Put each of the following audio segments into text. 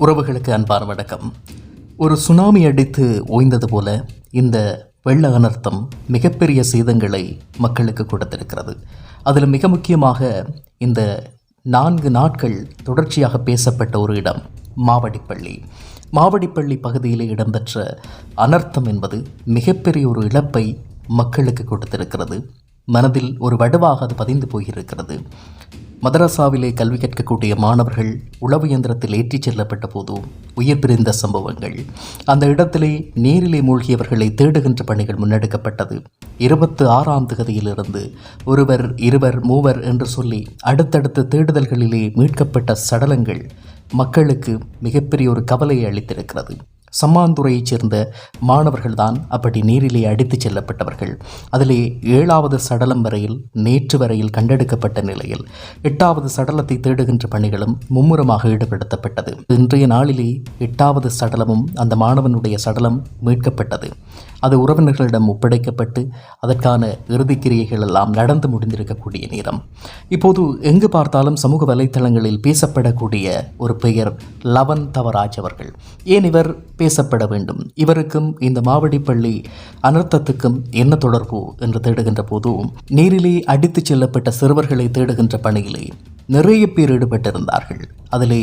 உறவுகளுக்கு அன்பான வணக்கம். ஒரு சுனாமி அடித்து ஓய்ந்தது போல இந்த வெள்ள அனர்த்தம் மிகப்பெரிய சேதங்களை மக்களுக்கு கொடுத்திருக்கிறது. அதில் மிக முக்கியமாக இந்த நான்கு நாட்கள் தொடர்ச்சியாக பேசப்பட்ட ஒரு இடம் மாவடிப்பள்ளி. மாவடிப்பள்ளி பகுதியில் இடம்பெற்ற அனர்த்தம் என்பது மிகப்பெரிய ஒரு இழப்பை மக்களுக்கு கொடுத்திருக்கிறது. மனதில் ஒரு வடுவாக அது பதிந்து போயிருக்கிறது. மதரசாவிலே கல்வி கற்கக்கூடிய மாணவர்கள் உளவு இயந்திரத்தில் ஏற்றிச் செல்லப்பட்ட போது உயிர் பிரிந்த சம்பவங்கள். அந்த இடத்திலே நீரிலே மூழ்கியவர்களை தேடுகின்ற பணிகள் முன்னெடுக்கப்பட்டது. இருபத்து ஆறாம் திகதியிலிருந்து ஒருவர் இருவர் மூவர் என்று சொல்லி அடுத்தடுத்த தேடுதல்களிலே மீட்கப்பட்ட சடலங்கள் மக்களுக்கு மிகப்பெரிய ஒரு கவலையை அளித்திருக்கிறது. சம்மாந்துறையைச் சேர்ந்த மாணவர்கள்தான் அப்படி நீரிலே அடித்துச் செல்லப்பட்டவர்கள். அதிலே ஏழாவது சடலம் வரையில் நேற்று வரையில் கண்டெடுக்கப்பட்ட நிலையில் எட்டாவது சடலத்தை தேடுகின்ற பணிகளும் மும்முரமாக ஈடுபடுத்தப்பட்டது. இன்றைய நாளிலே எட்டாவது சடலமும் அந்த மாணவனுடைய சடலம் மீட்கப்பட்டது. அது உறவினர்களிடம் ஒப்படைக்கப்பட்டு அதற்கான இறுதிக்கிரியைகள் எல்லாம் நடந்து முடிந்திருக்கக்கூடிய நேரம். இப்போது எங்கு பார்த்தாலும் சமூக வலைத்தளங்களில் பேசப்படக்கூடிய ஒரு பெயர் லவன் தவராஜ் அவர்கள். ஏன் இவர் பேசப்பட வேண்டும்? இவருக்கும் இந்த மாவடிப்பள்ளி அனர்த்தத்துக்கும் என்ன தொடர்பு? என்று தேடுகின்ற போது நீரிலே அடித்துச் செல்லப்பட்ட சிறுவர்களை தேடுகின்ற பணியிலே நிறைய பேர் ஈடுபட்டிருந்தார்கள். அதிலே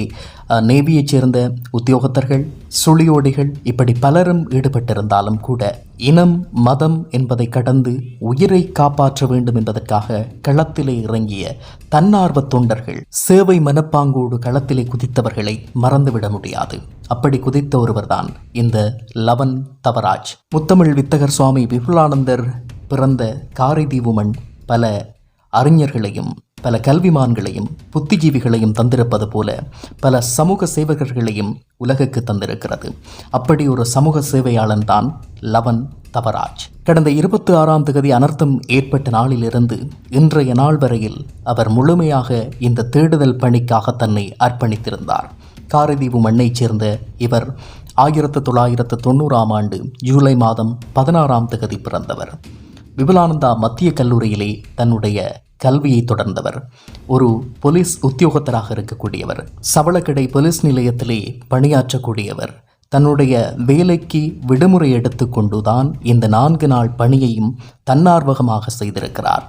நேவியைச் சேர்ந்த உத்தியோகத்தர்கள் சுழியோடிகள் இப்படி பலரும் ஈடுபட்டிருந்தாலும் கூட இனம் மதம் என்பதை கடந்து உயிரை காப்பாற்ற வேண்டும் என்பதற்காக களத்திலே இறங்கிய தன்னார்வ தொண்டர்கள் சேவை மனப்பாங்கோடு களத்திலே குதித்தவர்களை மறந்துவிட முடியாது. அப்படி குதித்த ஒருவர்தான் இந்த லவன் தவராஜ். முத்தமிழ் வித்தகர் சுவாமி விபுலானந்தர் பிறந்த காரைதீவு மண் பல அறிஞர்களையும் பல கல்விமான்களையும் புத்திஜீவிகளையும் தந்திருப்பது போல பல சமூக சேவகர்களையும் உலகுக்கு தந்திருக்கிறது. அப்படி ஒரு சமூக சேவையாளன் தான் லவன் தவராஜ். கடந்த இருபத்தி ஆறாம் தேதி அனர்த்தம் ஏற்பட்ட நாளிலிருந்து இன்றைய நாள் வரையில் அவர் முழுமையாக இந்த தேடுதல் பணிக்காக தன்னை அர்ப்பணித்திருந்தார். காரதீவு மண்ணைச் சேர்ந்த இவர் ஆயிரத்து தொள்ளாயிரத்து தொண்ணூறாம் ஆண்டு ஜூலை மாதம் பதினாறாம் தேதி பிறந்தவர். விபுலானந்தா மத்திய கல்லூரியிலே தன்னுடைய கல்வியை தொடர்ந்தவர். ஒரு போலீஸ் உத்தியோகத்தராக இருக்கக்கூடியவர். சவளக்கடை போலீஸ் நிலையத்திலே பணியாற்றக்கூடியவர். தன்னுடைய வேலைக்கு விடுமுறை எடுத்துக்கொண்டுதான் இந்த நான்கு நாள் பணியையும் தன்னார்வகமாக செய்திருக்கிறார்.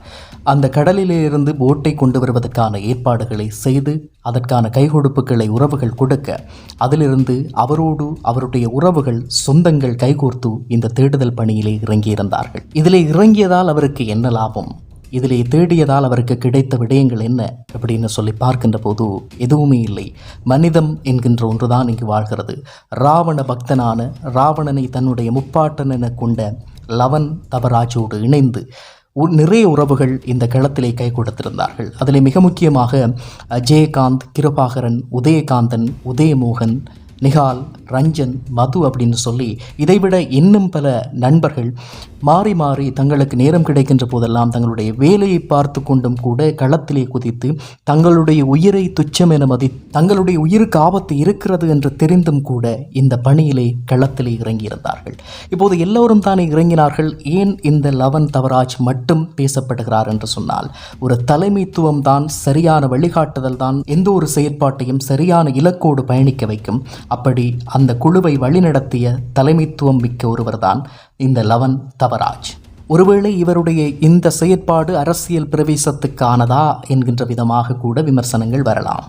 அந்த கடலிலிருந்து போட்டை கொண்டு வருவதற்கான ஏற்பாடுகளை செய்து அதற்கான கைகொடுப்புகளை உறவுகள் கொடுக்க அதிலிருந்து அவரோடு அவருடைய உறவுகள் சொந்தங்கள் கைகோர்த்து இந்த தேடுதல் பணியிலே இறங்கியிருந்தார்கள். இதிலே இறங்கியதால் அவருக்கு என்ன லாபம்? இதிலே தேடியதால் அவருக்கு கிடைத்த விடயங்கள் என்ன அப்படின்னு சொல்லி பார்க்கின்ற போது எதுவுமே இல்லை. மனிதம் என்கின்ற ஒன்றுதான் இங்கு வாழ்கிறது. ராவண பக்தனான ராவணனை தன்னுடைய முப்பாட்டன் என கொண்ட லவன் தவராஜோடு இணைந்து உ- நிறைய உறவுகள் இந்த களத்திலே கை கொடுத்திருந்தார்கள். அதில் மிக முக்கியமாக அஜயகாந்த் ஜெயகாந்த் கிருபாகரன் உதயகாந்தன் உதயமோகன் நிகால் ரஞ்சன் மது அப்படின்னு சொல்லி இதைவிட இன்னும் பல நண்பர்கள் மாறி மாறி தங்களுக்கு நேரம் கிடைக்கின்ற போதெல்லாம் தங்களுடைய வேலையை பார்த்து கொண்டும் கூட களத்திலே குதித்து தங்களுடைய உயிரை துச்சம் என மதி தங்களுடைய உயிருக்கு ஆபத்து இருக்கிறது என்று தெரிந்தும் கூட இந்த பணியிலே களத்திலே இறங்கியிருந்தார்கள். இப்போது எல்லோரும் தானே இறங்கினார்கள். ஏன் இந்த லவன் தவராஜ் மட்டும் பேசப்படுகிறார் என்று சொன்னால் ஒரு தலைமைத்துவம் தான் சரியான வழிகாட்டுதல் தான் எந்த ஒரு செயற்பாட்டையும் சரியான இலக்கோடு பயணிக்க வைக்கும். அப்படி அந்த குழுவை வழிநடத்திய தலைமைத்துவம் மிக்க ஒருவர்தான் இந்த லவன் தவராஜ். ஒருவேளை இவருடைய இந்த செயற்பாடு அரசியல் பிரவேசத்துக்கானதா என்கின்ற விதமாக கூட விமர்சனங்கள் வரலாம்.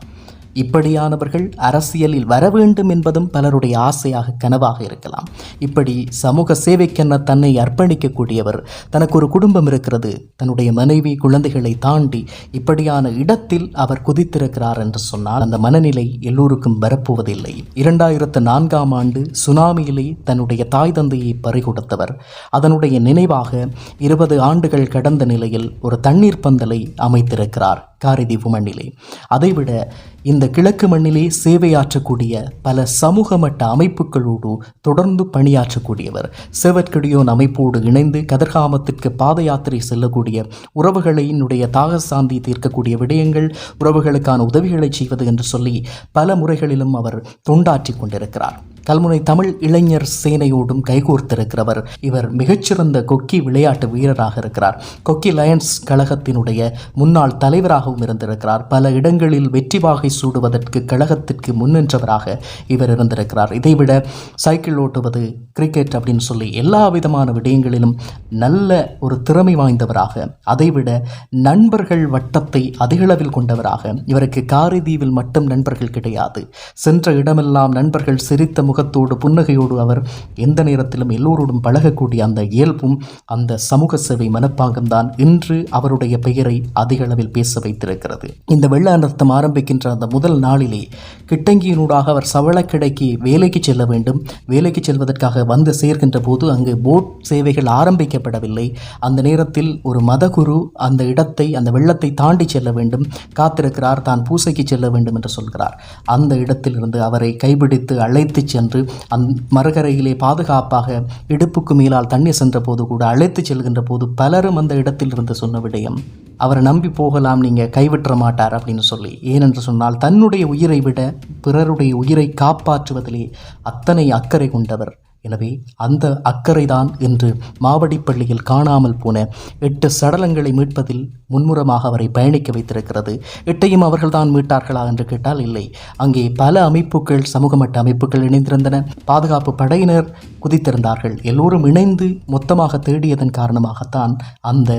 இப்படியானவர்கள் அரசியலில் வர வேண்டும் என்பதும் பலருடைய ஆசையாக கனவாக இருக்கலாம். இப்படி சமூக சேவைக்கென்ன தன்னை அர்ப்பணிக்கக்கூடியவர் தனக்கு ஒரு குடும்பம் இருக்கிறது தன்னுடைய மனைவி குழந்தைகளை தாண்டி இப்படியான இடத்தில் அவர் குதித்திருக்கிறார் என்று சொன்னால் அந்த மனநிலை எல்லோருக்கும் வரப்போவதில்லை. இரண்டாயிரத்து நான்காம் ஆண்டு சுனாமியிலே தன்னுடைய தாய் தந்தையை பறிகொடுத்தவர். அதனுடைய நினைவாக இருபது ஆண்டுகள் கடந்த நிலையில் ஒரு தண்ணீர் பந்தலை அமைத்திருக்கிறார். காரிதீவு மண்ணிலே அதைவிட இந்த கிழக்கு மண்ணிலே சேவையாற்றக்கூடிய பல சமூக மட்ட அமைப்புகளோடு தொடர்ந்து பணியாற்றக்கூடியவர் சேவற்கடியோன் அமைப்போடு இணைந்து கதிர்காமத்திற்கு பாத யாத்திரை செல்லக்கூடிய உறவுகளினுடைய தாக சாந்தி தீர்க்கக்கூடிய விடயங்கள் உறவுகளுக்கான உதவிகளை செய்வது என்று சொல்லி பல முறைகளிலும் அவர் தொண்டாற்றி கொண்டிருக்கிறார். கல்முனை தமிழ் இளைஞர் சேனையோடும் கைகோர்த்திருக்கிறவர். இவர் மிகச்சிறந்த கொக்கி விளையாட்டு வீரராக இருக்கிறார். கொக்கி லயன்ஸ் கழகத்தினுடைய முன்னாள் தலைவராகவும் இருந்திருக்கிறார். பல இடங்களில் வெற்றி வாகை சூடுவதற்கு கழகத்திற்கு முன்னின்றவராக இவர் இருந்திருக்கிறார். இதைவிட சைக்கிள் ஓட்டுவது கிரிக்கெட் அப்படின்னு சொல்லி எல்லா விதமான விடயங்களிலும் நல்ல ஒரு திறமை வாய்ந்தவராக அதைவிட நண்பர்கள் வட்டத்தை அதிகளவில் கொண்டவராக இவருக்கு காரிதீவில் மட்டும் நண்பர்கள் கிடையாது. சென்ற இடமெல்லாம் நண்பர்கள் சிரித்த முகத்தோடு புன்னகையோடு அவர் எந்த நேரத்திலும் எல்லோரோடும் பழகக்கூடிய அந்த இயல்பும் அந்த சமூக சேவை மனப்பாங்கம் தான் இன்று அவருடைய பெயரை அதிக அளவில் பேச வைத்திருக்கிறது. இந்த வெள்ள அனர்த்தம் ஆரம்பிக்கின்ற அந்த முதல் நாளிலே கிட்டங்கியினூடாக அவர் சவளக்கிடைக்கு வேலைக்கு செல்ல வேண்டும். வேலைக்கு செல்வதற்காக வந்து சேர்கின்ற போது அங்கு போட் சேவைகள் ஆரம்பிக்கப்படவில்லை. அந்த நேரத்தில் ஒரு மதகுரு அந்த இடத்தை அந்த வெள்ளத்தை தாண்டி செல்ல வேண்டும். காத்திருக்கிறார் தான் பூசைக்கு செல்ல வேண்டும் என்று சொல்கிறார். அந்த இடத்திலிருந்து அவரை கைபிடித்து அழைத்து சென்று அந் மறுகரையிலே பாதுகாப்பாக இடுப்புக்கு மேலால் தண்ணீர் சென்ற போது கூட அழைத்து செல்கின்ற போது பலரும் அந்த இடத்தில் இருந்து சொன்ன விடயம் அவரை நம்பி போகலாம் நீங்கள் கைவிட்டுற மாட்டார் அப்படின்னு சொல்லி. ஏனென்று சொன்னால் தன்னுடைய உயிரை விட பிறருடைய உயிரை காப்பாற்றுவதிலே அத்தனை அக்கறை கொண்டவர். எனவே அந்த அக்கறைதான் இன்று மாவடிப்பள்ளியில் காணாமல் போன எட்டு சடலங்களை மீட்பதில் முன்முறமாக அவரை பயணிக்க வைத்திருக்கிறது. எட்டையும் அவர்கள்தான் மீட்டார்களா என்று கேட்டால் இல்லை. அங்கே பல அமைப்புகள் சமூக மட்ட அமைப்புகள் இணைந்திருந்தன. பாதுகாப்பு படையினர் குதித்திருந்தார்கள். எல்லோரும் இணைந்து மொத்தமாக தேடியதன் காரணமாகத்தான் அந்த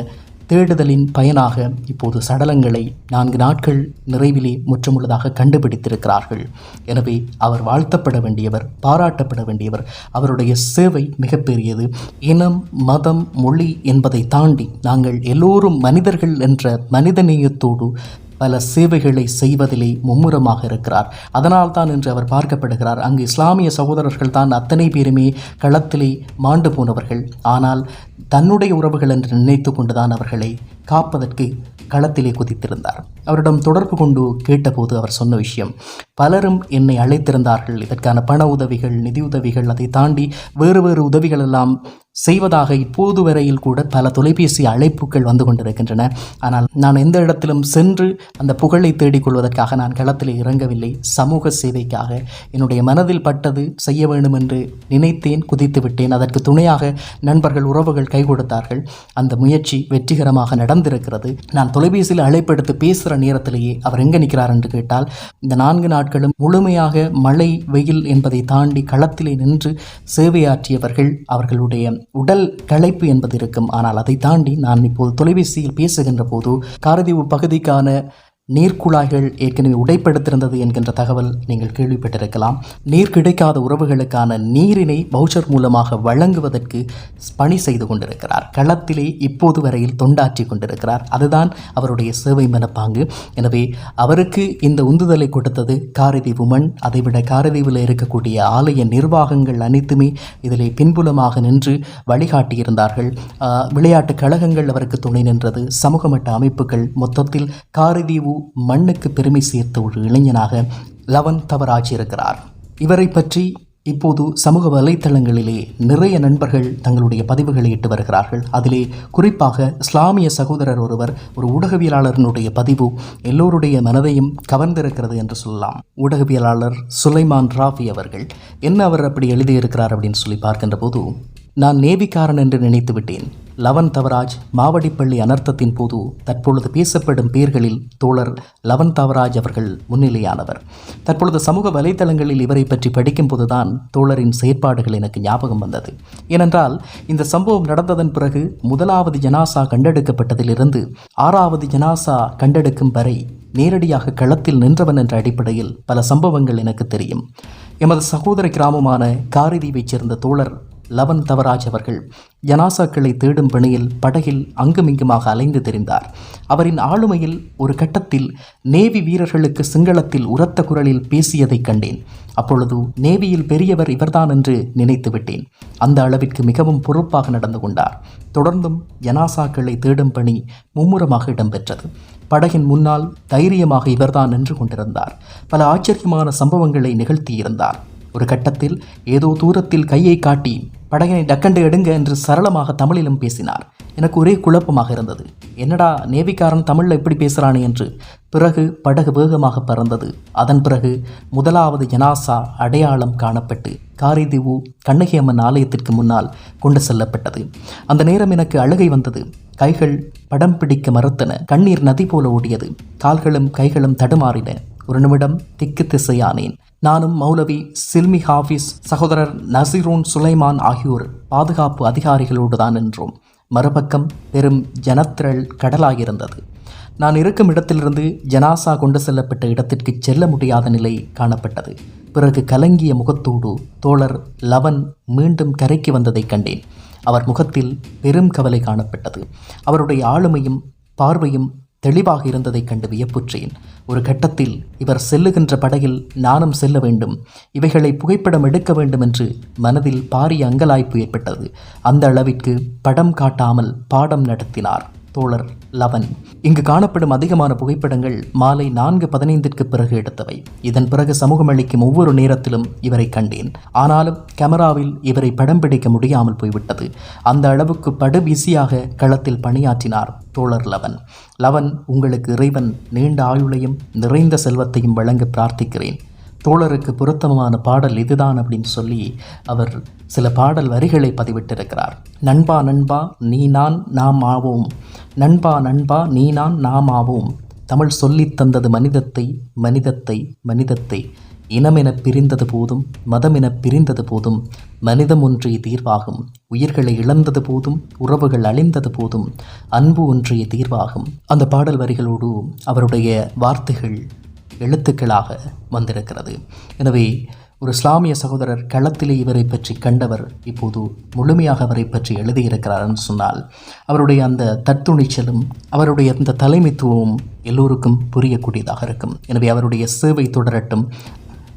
தேடுதலின் பயனாக இப்போது சடலங்களை நான்கு நாட்கள் நிறைவிலே முற்றமுள்ளதாக கண்டுபிடித்திருக்கிறார்கள். எனவே அவர் வாழ்த்தப்பட வேண்டியவர் பாராட்டப்பட வேண்டியவர் அவருடைய சேவை மிகப்பெரியது. இனம் மதம் மொழி என்பதை தாண்டி நாங்கள் எல்லோரும் மனிதர்கள் என்ற மனிதநேயத்தோடு பல சேவைகளை செய்வதிலே மும்முரமாக இருக்கிறார். அதனால் தான் இன்று அவர் பார்க்கப்படுகிறார். அங்கு இஸ்லாமிய சகோதரர்கள் தான் அத்தனை பேருமே களத்திலே மாண்டு போனவர்கள். ஆனால் தன்னுடைய உறவுகள் என்று நினைத்து கொண்டுதான் அவர்களை காப்பதற்கு களத்திலே குதித்திருந்தார். அவரிடம் தொடர்பு கொண்டு கேட்டபோது அவர் சொன்ன விஷயம் பலரும் என்னை அழைத்திருந்தார்கள். இதற்கான பண உதவிகள் நிதி உதவிகள் அதை தாண்டி வேறு வேறு உதவிகள் எல்லாம் செய்வதாக இப்போது வரையில் கூட பல தொலைபேசி அழைப்புகள் வந்து கொண்டிருக்கின்றன. ஆனால் நான் எந்த இடத்திலும் சென்று அந்த புகழை தேடிக்கொள்வதற்காக நான் களத்தில் இறங்கவில்லை. சமூக சேவைக்காக. என்னுடைய மனதில் பட்டது செய்ய வேண்டும் என்று நினைத்தேன் குதித்து விட்டேன். அதற்கு துணையாக நண்பர்கள் உறவுகள் கை கொடுத்தார்கள். அந்த முயற்சி வெற்றிகரமாக நடந்திருக்கிறது. நான் தொலைபேசியில் அழைப்பெடுத்து பேசுகிற நேரத்திலேயே அவர் எங்கே நிற்கிறார் என்று கேட்டால் இந்த நான்கு நாட்களும் முழுமையாக மழை வெயில் என்பதை தாண்டி களத்திலே நின்று சேவையாற்றியவர்கள் அவர்களுடைய உடல் களைப்பு என்பது இருக்கும். ஆனால் அதை தாண்டி நான் இப்போது தொலைபேசியில் பேசுகின்ற போது காரதீவு பகுதிக்கான நீர்க்குழாய்கள் ஏற்கனவே உடைப்படுத்திருந்தது என்கின்ற தகவல் நீங்கள் கேள்விப்பட்டிருக்கலாம். நீர் கிடைக்காத உறவுகளுக்கான நீரினை வவுச்சர் மூலமாக வழங்குவதற்கு பணி செய்து கொண்டிருக்கிறார். களத்திலே இப்போது வரையில் தொண்டாற்றி கொண்டிருக்கிறார். அதுதான் அவருடைய சேவை மனப்பாங்கு. எனவே அவருக்கு இந்த உந்துதலை கொடுத்தது காரதீவு மண் அதைவிட காரதீவில் இருக்கக்கூடிய ஆலய நிர்வாகங்கள் அனைத்துமே இதிலே பின்புலமாக நின்று வழிகாட்டியிருந்தார்கள். விளையாட்டு கழகங்கள் அவருக்கு துணை நின்றது. சமூக மட்ட அமைப்புகள் மொத்தத்தில் காரதீவு மண்ணுக்கு பெருமை சேர்த்த ஒரு இளைஞனாக லவன் தவராஜ் இருக்கிறார். இவரை பற்றி இப்போது சமூக வலைத்தளங்களிலே நிறைய நண்பர்கள் தங்களுடைய பதிவுகளை இட்டு வருகிறார்கள். அதிலே குறிப்பாக இஸ்லாமிய சகோதரர் ஒருவர் ஒரு ஊடகவியலாளரினுடைய பதிவு எல்லோருடைய மனதையும் கவர்ந்திருக்கிறது என்று சொல்லலாம். ஊடகவியலாளர் சுலைமான் ராஃபி அவர்கள் என்ன அவர் அப்படி எழுதியிருக்கிறார்? அப்படின்னு சொல்லி பார்க்கின்ற போது நான் நேவிக்காரன் என்று நினைத்து விட்டேன். லவன் தவராஜ் மாவடிப்பள்ளி அனர்த்தத்தின் போது தற்பொழுது பேசப்படும் பேர்களில் தோழர் லவன் தவராஜ் அவர்கள் முன்னிலையானவர். தற்பொழுது சமூக வலைதளங்களில் இவரை பற்றி படிக்கும்போதுதான் தோழரின் செயற்பாடுகள் எனக்கு ஞாபகம் வந்தது. ஏனென்றால் இந்த சம்பவம் நடந்ததன் பிறகு முதலாவது ஜனாசா கண்டெடுக்கப்பட்டதிலிருந்து ஆறாவது ஜனாசா கண்டெடுக்கும் வரை நேரடியாக களத்தில் நின்றவன் என்ற அடிப்படையில் பல சம்பவங்கள் எனக்கு தெரியும். எமது சகோதர கிராமமான காரிதீவைச் சேர்ந்த தோழர் லவன் தவராஜ் அவர்கள் ஜனாசாக்களை தேடும் பணியில் படகில் அங்குமிங்குமாக அலைந்து தெரிந்தார். அவரின் ஆளுமையில் ஒரு கட்டத்தில் நேவி வீரர்களுக்கு சிங்களத்தில் உரத்த குரலில் பேசியதைக் கண்டேன். அப்பொழுது நேவியில் பெரியவர் இவர்தான் என்று நினைத்து விட்டேன். அந்த அளவிற்கு மிகவும் பொறுப்பாக நடந்து கொண்டார். தொடர்ந்தும் ஜனாசாக்களை தேடும் பணி மும்முரமாக இடம்பெற்றது. படகின் முன்னால் தைரியமாக இவர்தான் நின்று கொண்டிருந்தார். பல ஆச்சரியமான சம்பவங்களை நிகழ்த்தியிருந்தார். ஒரு கட்டத்தில் ஏதோ தூரத்தில் கையை காட்டி படகினை டக்கண்டு எடுங்க என்று சரளமாக தமிழிலும் பேசினார். எனக்கு ஒரே குழப்பமாக இருந்தது. என்னடா நேவிக்காரன் தமிழில் எப்படி பேசுகிறானே என்று. பிறகு படகு வேகமாக பறந்தது. அதன் பிறகு முதலாவது ஜனாசா அடையாளம் காணப்பட்டு காரிதீவு கண்ணகி அம்மன் ஆலயத்திற்கு முன்னால் கொண்டு செல்லப்பட்டது. அந்த நேரம் எனக்கு அழுகை வந்தது. கைகள் படம் பிடிக்க மறுத்தன. கண்ணீர் நதி போல ஓடியது. கால்களும் கைகளும் தடுமாறின. ஒரு நிமிடம் திக்கு திசையானேன். நானும் மௌலவி சில்மி ஹாஃபிஸ் சகோதரர் நசீரூன் சுலைமான் ஆகியோர் பாதுகாப்பு அதிகாரிகளோடு தான் நின்றோம். மறுபக்கம் பெரும் ஜனத்திரள் கடலாகியிருந்தது நான் இருக்கும் இடத்திலிருந்து ஜனாசா கொண்டு செல்லப்பட்ட இடத்திற்கு செல்ல முடியாத நிலை காணப்பட்டது. பிறகு கலங்கிய முகத்தோடு தோழர் லவன் மீண்டும் கரைக்கு வந்ததைக் கண்டேன். அவர் முகத்தில் பெரும் கவலை காணப்பட்டது. அவருடைய ஆளுமையும் பார்வையும் தெளிவாக இருந்ததைக் கண்டு வியப்புற்றேன். ஒரு கட்டத்தில் இவர் செல்லுகின்ற படகில் நானும் செல்ல வேண்டும். இவைகளை புகைப்படம் எடுக்க வேண்டும் என்று மனதில் பாரிய அங்கலாய்ப்பு ஏற்பட்டது. அந்த அளவிற்கு படம் காட்டாமல் பாடம் நடத்தினார். தோழர் லவன். இங்கு காணப்படும் அதிகமான புகைப்படங்கள் மாலை நான்கு பதினைந்திற்கு பிறகு எடுத்தவை. இதன் பிறகு சமூகம் அளிக்கும் ஒவ்வொரு நேரத்திலும் இவரை கண்டேன். ஆனாலும் கேமராவில் இவரை படம் பிடிக்க முடியாமல் போய்விட்டது. அந்த அளவுக்கு படு பிஸியாக களத்தில் பணியாற்றினார் தோழர் லவன். லவன் உங்களுக்கு இறைவன் நீண்ட ஆயுளையும் நிறைந்த செல்வத்தையும் வழங்க பிரார்த்திக்கிறேன். தோழருக்கு பொருத்தமான பாடல் இதுதான் அப்படின்னு சொல்லி அவர் சில பாடல் வரிகளை பதிவிட்டிருக்கிறார். நண்பா நண்பா நீ நான் நாம் ஆவோம். நண்பா நண்பா நீ நான் நாம் ஆவோம். தமிழ் சொல்லித் தந்தது மனிதத்தை மனிதத்தை மனிதத்தை. இனமென பிரிந்தது போதும் மதமென பிரிந்தது போதும் மனிதம் ஒன்றே தீர்வாகும். உயிர்களை இழந்தது போதும் உறவுகள் அழிந்தது போதும் அன்பு ஒன்றே தீர்வாகும். அந்த பாடல் வரிகளோடு அவருடைய வார்த்தைகள் எழுத்துக்களாக வந்திருக்கிறது. எனவே ஒரு இஸ்லாமிய சகோதரர் களத்திலே இவரை பற்றி கண்டவர் இப்போது முழுமையாக அவரை பற்றி எழுதியிருக்கிறார் என்று சொன்னால் அவருடைய அந்த தத்துணிச்சலும் அவருடைய அந்த தலைமைத்துவமும் எல்லோருக்கும் புரியக்கூடியதாக இருக்கும். எனவே அவருடைய சேவை தொடரட்டும்.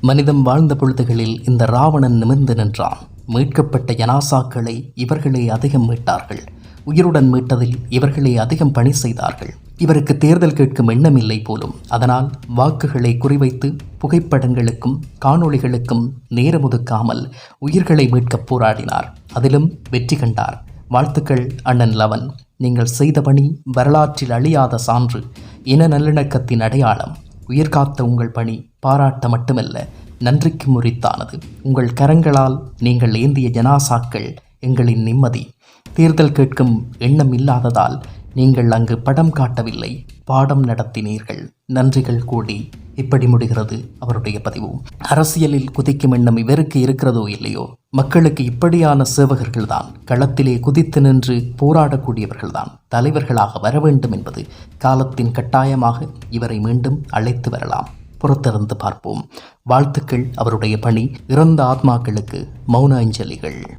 மனிதம் வாழ்ந்த பொழுதுகளில் இந்த ராவணன் நிமிர்ந்து நின்றான். மீட்கப்பட்ட யனாசாக்களை இவர்களே அதிகம் மீட்டார்கள். உயிருடன் மீட்டதில் இவர்களே அதிகம் பணி செய்தார்கள். இவருக்கு தேர்தல் கேட்கும் எண்ணம் இல்லை போலும். அதனால் வாக்குகளை குறிவைத்து புகைப்படங்களுக்கும் காணொளிகளுக்கும் நேரம் ஒதுக்காமல் உயிர்களை மீட்கப் போராடினார். அதிலும் வெற்றி கண்டார். வாழ்த்துக்கள் அண்ணன் லவன். நீங்கள் செய்த பணி வரலாற்றில் அழியாத சான்று. இன நல்லிணக்கத்தின் அடையாளம். உயிர் காத்த உங்கள் பணி பாராட்ட மட்டுமல்ல நன்றிக்கு முறித்தானது. உங்கள் கரங்களால் நீங்கள் ஏந்திய ஜனாசாக்கள் எங்களின் நிம்மதி. தேர்தல் கேட்கும் எண்ணம் இல்லாததால் நீங்கள் அங்கு படம் காட்டவில்லை பாடம் நடத்தினீர்கள். நன்றிகள் கூடி இப்படி முடிகிறது அவருடைய பதிவு. அரசியலில் குதிக்கும் எண்ணம் இவருக்கு இருக்கிறதோ இல்லையோ? மக்களுக்கு இப்படியான சேவகர்கள்தான் களத்திலே குதித்து நின்று போராடக்கூடியவர்கள்தான். தலைவர்களாக வர வேண்டும் என்பது காலத்தின் கட்டாயமாக இவரை மீண்டும் அழைத்து வரலாம். பொறுத்திருந்து பார்ப்போம். வாழ்த்துக்கள் அவருடைய பணி. இறந்த ஆத்மாக்களுக்கு மௌன அஞ்சலிகள்.